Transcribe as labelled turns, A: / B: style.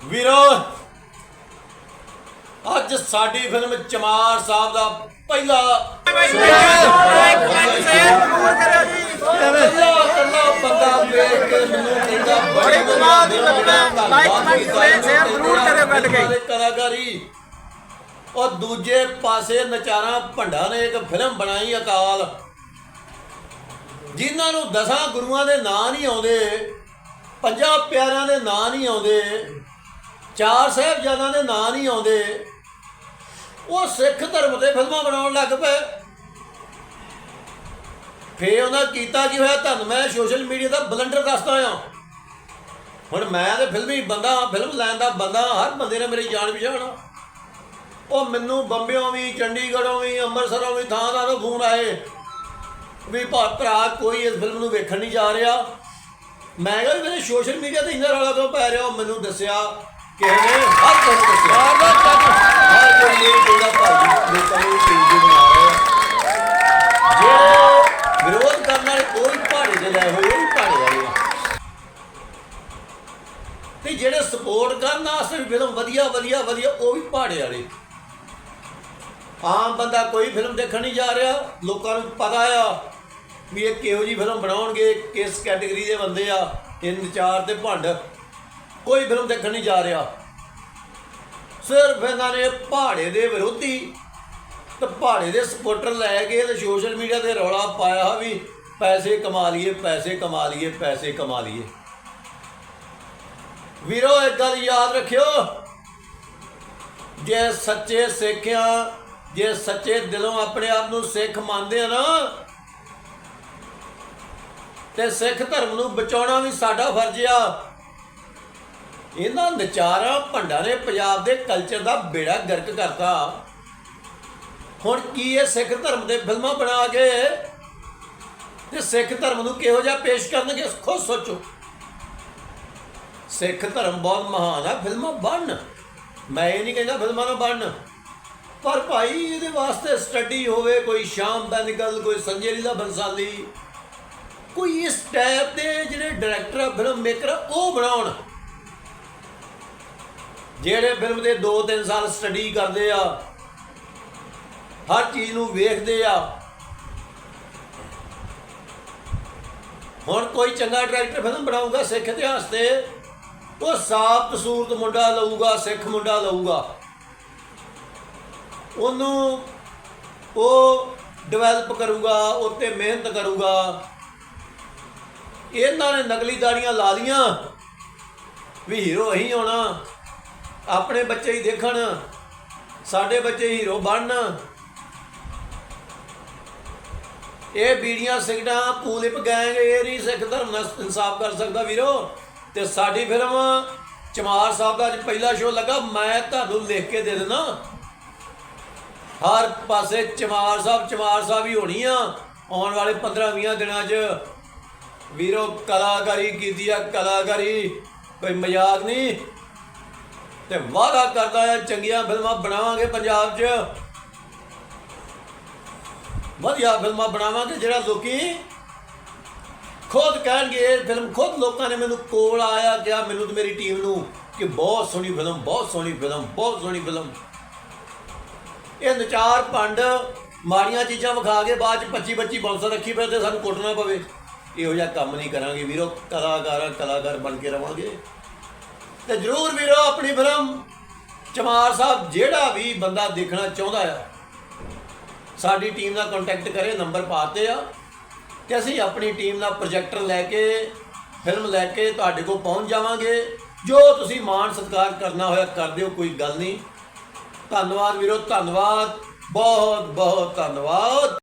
A: ਵੀਰੋ ਅੱਜ ਸਾਡੀ ਫਿਲਮ ਚਮਾਰ ਸਾਹਿਬ ਦਾ ਪਹਿਲਾ ਕੱਲਾ ਕੱਲਾ ਬੰਦਾ ਵੇਖ ਕੇ ਮੈਨੂੰ ਕਹਿੰਦਾ ਬੜੀ
B: ਕਮਾਲ ਦੀ ਫਿਲਮ ਹੈ। ਲਾਈਕ, ਲਾਈਕ, ਸ਼ੇਅਰ, ਸ਼ੇਅਰ ਜ਼ਰੂਰ ਕਰਿਓ ਕੱਢ ਕੇ।
A: ਕਲਾਕਾਰੀ ਉਹ ਦੂਜੇ ਪਾਸੇ ਨਚਾਰਾ ਭੰਡਾ ਨੇ ਇੱਕ ਫਿਲਮ ਬਣਾਈ ਅਕਾਲ ਜਿਨ੍ਹਾਂ ਨੂੰ ਦਸਾਂ ਗੁਰੂਆਂ ਦੇ ਨਾਂ ਨਹੀਂ ਆਉਂਦੇ ਪੰਜਾਂ ਪਿਆਰਿਆਂ ਦੇ ਨਾਂ ਨਹੀਂ ਆਉਂਦੇ ਚਾਰ ਸਾਹਿਬਜ਼ਾਦਿਆਂ ਦੇ ਨਾਂ ਨਹੀਂ ਆਉਂਦੇ। ਉਹ ਸਿੱਖ ਧਰਮ ਤੇ ਫਿਲਮਾਂ ਬਣਾਉਣ ਲੱਗ ਪਏ। ਫੇ ਉਹਨਾਂ ਕੀਤਾ ਕੀ ਹੋਇਆ? ਤੁਹਾਨੂੰ ਮੈਂ ਸੋਸ਼ਲ ਮੀਡੀਆ ਦਾ ਬਲੰਡਰ ਦੱਸਦਾ ਆ ਹੁਣ ਮੈਂ ਤੇ ਫਿਲਮੀ ਬੰਦਾ ਹਾਂ, ਫਿਲਮ ਲੈਣ ਦਾ ਬੰਦਾ ਹਾਂ, ਹਰ ਬੰਦੇ ਨੇ ਮੇਰੀ ਜਾਣ ਪਛਾਣ। ਉਹ ਮੈਨੂੰ ਬੰਬਿਓਂ ਵੀ ਚੰਡੀਗੜ੍ਹੋਂ ਵੀ ਅੰਮ੍ਰਿਤਸਰੋਂ ਵੀ ਥਾਂ ਥਾਂ ਤੋਂ ਫੋਨ ਆਏ ਵੀ ਭਾ ਭਰਾ ਕੋਈ ਇਸ ਫਿਲਮ ਨੂੰ ਵੇਖਣ ਨਹੀਂ ਜਾ ਰਿਹਾ। ਮੈਂ ਕਿਹਾ ਵੀ ਮੇਰੇ ਸੋਸ਼ਲ ਮੀਡੀਆ ਤੇ ਇੰਨਾ ਰੌਲਾ ਕਿਉਂ ਪੈ ਰਿਹਾ? ਉਹ ਮੈਨੂੰ ਦੱਸਿਆ ਕਿਸੇ ਨੇ ਹਰ ਕੋਈ ਦੱਸਿਆ ਹਰ ਕੋਈ ਇਹ ਕਹਿੰਦਾ ਭਾਈ ਲੋਕਾਂ ਨੂੰ ਪੀਜੀ ਬਣਾ ਰਿਹਾ ਜਿਹੜੇ ਵਿਰੋਧ ਕਰਨ ਵਾਲੇ ਕੋਈ ਪਹਾੜੇ ਦੇ ਲੈ ਹੋਏ, ਉਹ ਵੀ ਵਾਲੇ ਆ ਤੇ ਜਿਹੜੇ ਸਪੋਰਟ ਕਰਨ ਵਾਸਤੇ ਫਿਲਮ ਵਧੀਆ ਵਧੀਆ ਵਧੀਆ, ਉਹ ਵੀ ਪਹਾੜੇ ਵਾਲੇ। ਆਮ ਬੰਦਾ ਕੋਈ ਫਿਲਮ ਦੇਖਣ ਨਹੀਂ ਜਾ ਰਿਹਾ। ਲੋਕਾਂ ਨੂੰ ਪਤਾ ਆ ਵੀ ਇਹ ਕਿਹੋ ਜੀ ਫਿਲਮ ਬਣਾਉਣਗੇ, ਕਿਸ ਕੈਟਾਗਰੀ ਦੇ ਬੰਦੇ ਆ, ਤਿੰਨ, ਚਾਰ ਤੇ ਭੰਡ। ਕੋਈ ਫਿਲਮ ਦੇਖਣ ਨਹੀਂ ਜਾ ਰਿਹਾ। ਸਿਰਫ ਇਹਨਾਂ ਨੇ ਪਹਾੜੇ ਦੇ ਵਿਰੋਧੀ ਤੇ ਪਹਾੜੇ ਦੇ ਸਪੋਰਟਰ ਲੈ ਕੇ ਤੇ ਸੋਸ਼ਲ ਮੀਡੀਆ ਤੇ ਰੌਲਾ ਪਾਇਆ ਵੀ ਪੈਸੇ ਕਮਾ ਲਈਏ, ਪੈਸੇ ਕਮਾ ਲਈਏ, ਪੈਸੇ ਕਮਾ ਲਈਏ। ਵੀਰੋ, ਇੱਕ ਗੱਲ ਯਾਦ ਰੱਖਿਓ, ਜੇ ਸੱਚੇ ਸਿੱਖਿਆ, ਜੇ ਸੱਚੇ ਦਿਲੋਂ ਆਪਣੇ ਆਪ ਨੂੰ ਸਿੱਖ ਮੰਨਦੇ ਆ ਨਾ, ਤੇ ਸਿੱਖ ਧਰਮ ਨੂੰ ਬਚਾਉਣਾ ਵੀ ਸਾਡਾ ਫਰਜ਼ ਆ। ਇਹਨਾਂ ਨਚਾਰਾਂ ਭੰਡਾਂ ਨੇ ਪੰਜਾਬ ਦੇ ਕਲਚਰ ਦਾ ਬੇੜਾ ਗਰਕ ਕਰਤਾ। ਹੁਣ ਕੀ ਇਹ ਸਿੱਖ ਧਰਮ ਦੇ ਫਿਲਮਾਂ ਬਣਾ ਕੇ ਤੇ ਸਿੱਖ ਧਰਮ ਨੂੰ ਕਿਹੋ ਜਿਹਾ ਪੇਸ਼ ਕਰਨਗੇ, ਖੁਦ ਸੋਚੋ। ਸਿੱਖ ਧਰਮ ਬਹੁਤ ਮਹਾਨ ਆ, ਫਿਲਮਾਂ ਬਣਨ। ਮੈਂ ਇਹ ਨਹੀਂ ਕਹਿੰਦਾ ਫਿਲਮਾਂ ਨਾ ਬਣਨ। ਪਰ ਭਾਈ ਇਹਦੇ ਵਾਸਤੇ ਸਟੱਡੀ ਹੋਵੇ, ਕੋਈ ਸ਼ਾਮ ਦਾ ਨਿਕਲ, ਕੋਈ ਸੰਜੇ ਲੀਲਾ ਬੰਸਾਲੀ। ਕੋਈ ਇਸ ਟਾਈਪ ਦੇ ਜਿਹੜੇ ਡਾਇਰੈਕਟਰ ਆ ਫਿਲਮ ਮੇਕਰ ਆ, ਉਹ ਬਣਾਉਣ। ਜਿਹੜੇ ਫਿਲਮ ਦੇ 2-3 ਸਾਲ ਸਟੱਡੀ ਕਰਦੇ ਆ, ਹਰ ਚੀਜ਼ ਨੂੰ ਵੇਖਦੇ ਆ। ਹੁਣ ਕੋਈ ਚੰਗਾ ਡਾਇਰੈਕਟਰ ਫਿਲਮ ਬਣਾਊਗਾ ਸਿੱਖ ਇਤਿਹਾਸ ਤੇ, ਉਹ ਸਾਫ਼ ਸੂਰਤ ਮੁੰਡਾ ਲਊਗਾ, ਸਿੱਖ ਮੁੰਡਾ ਲਊਗਾ। ਉਹਨੂੰ ਉਹ ਡਿਵੈਲਪ ਕਰੂਗਾ, ਉੱਤੇ ਮਿਹਨਤ ਕਰੂਗਾ। ਇਹਨਾਂ ਨੇ ਨਕਲੀ ਦਾੜੀਆਂ ਲਾ ਲੀਆਂ, ਵੀ ਹੀਰੋ ਅਸੀਂ ਹੋਣਾ। ਆਪਣੇ ਬੱਚੇ ਹੀ ਦੇਖਣ, ਸਾਡੇ ਬੱਚੇ ਹੀਰੋ ਬਣਨ। ਇਹ ਬੀੜੀਆਂ ਸਿਗਟਾਂ ਪੂਲਿਪ ਗੈਂਗ, ਇਹ ਨਹੀਂ ਸਿੱਖ ਧਰਮ ਨਾਲ ਇਨਸਾਫ ਕਰ ਸਕਦਾ ਵੀਰੋ। ਤੇ ਸਾਡੀ ਫਿਲਮ ਚਮਾਰ ਸਾਹਿਬ ਦਾ ਅੱਜ ਪਹਿਲਾ ਸ਼ੋਅ ਲੱਗਾ, ਮੈਂ ਤੁਹਾਨੂੰ ਲਿਖ ਕੇ ਦੇ ਦੇਣਾ ਹਰ ਪਾਸੇ ਚਮਾਰ ਸਾਹਿਬ ਚਮਾਰ ਸਾਹਿਬ ਹੀ ਹੋਣੀ ਆ। ਆਉਣ ਵਾਲੇ 15-20 ਦਿਨਾਂ 'ਚ ਵੀਰੋ ਕਲਾਕਾਰੀ ਕੀਤੀ ਆ, ਕਲਾਕਾਰੀ ਕੋਈ ਮਜ਼ਾਕ ਨਹੀਂ। ਤੇ ਵਾਅਦਾ ਕਰਦਾ ਆ ਚੰਗੀਆਂ ਫਿਲਮਾਂ ਬਣਾਵਾਂਗੇ ਪੰਜਾਬ 'ਚ। ਵਧੀਆ ਫਿਲਮਾਂ ਬਣਾਵਾਂਗੇ ਜਿਹੜਾ ਲੋਕੀ ਖੁਦ ਕਹਿਣਗੇ, ਇਹ ਫਿਲਮ ਖੁਦ ਲੋਕਾਂ ਨੇ ਮੈਨੂੰ ਕੋਲ ਆਇਆ, ਕਿਹਾ ਮੈਨੂੰ ਤੇ ਮੇਰੀ ਟੀਮ ਨੂੰ ਕਿ ਬਹੁਤ ਸੋਹਣੀ ਫਿਲਮ, ਬਹੁਤ ਸੋਹਣੀ ਫਿਲਮ, ਬਹੁਤ ਸੋਹਣੀ ਫਿਲਮ। ਇਹ ਨਚਾਰ ਪੰਡ ਮਾੜੀਆਂ ਚੀਜ਼ਾਂ ਵਿਖਾ ਕੇ ਬਾਅਦ ਚ 25 25 ਬੌਂਸਰ ਰੱਖੀ ਪਏ ਤੇ ਸਾਨੂੰ ਕੁੱਟਣਾ ਪਵੇ। ਇਹੋ ਜਿਹਾ ਕੰਮ ਨਹੀਂ ਕਰਾਂਗੇ ਵੀਰੋ, ਕਲਾਕਾਰਾਂ, ਕਲਾਕਾਰ ਬਣ ਕੇ ਰਵਾਂਗੇ। ਤੇ ਜਰੂਰ ਵੀਰੋ ਆਪਣੀ ਫਿਲਮ ਚਮਾਰ ਸਾਹਿਬ ਜਿਹੜਾ ਵੀ ਬੰਦਾ ਦੇਖਣਾ ਚਾਹੁੰਦਾ ਆ, ਸਾਡੀ ਟੀਮ ਨਾਲ ਕੰਟੈਕਟ ਕਰੇ ਨੰਬਰ ਪਾਤੇ ਆ ਤੇ ਅਸੀਂ ਆਪਣੀ ਟੀਮ ਨਾਲ ਪ੍ਰੋਜੈਕਟਰ ਲੈ ਕੇ ਫਿਲਮ ਲੈ ਕੇ ਤੁਹਾਡੇ ਕੋਲ ਪਹੁੰਚ ਜਾਵਾਂਗੇ। ਜੋ ਤੁਸੀਂ ਮਾਣ ਸਤਿਕਾਰ ਕਰਨਾ ਹੋਇਆ ਕਰ ਦਿਓ, ਕੋਈ ਗੱਲ ਨਹੀਂ। ਧੰਨਵਾਦ ਵੀਰੋ, ਧੰਨਵਾਦ। ਬਹੁਤ ਬਹੁਤ ਧੰਨਵਾਦ।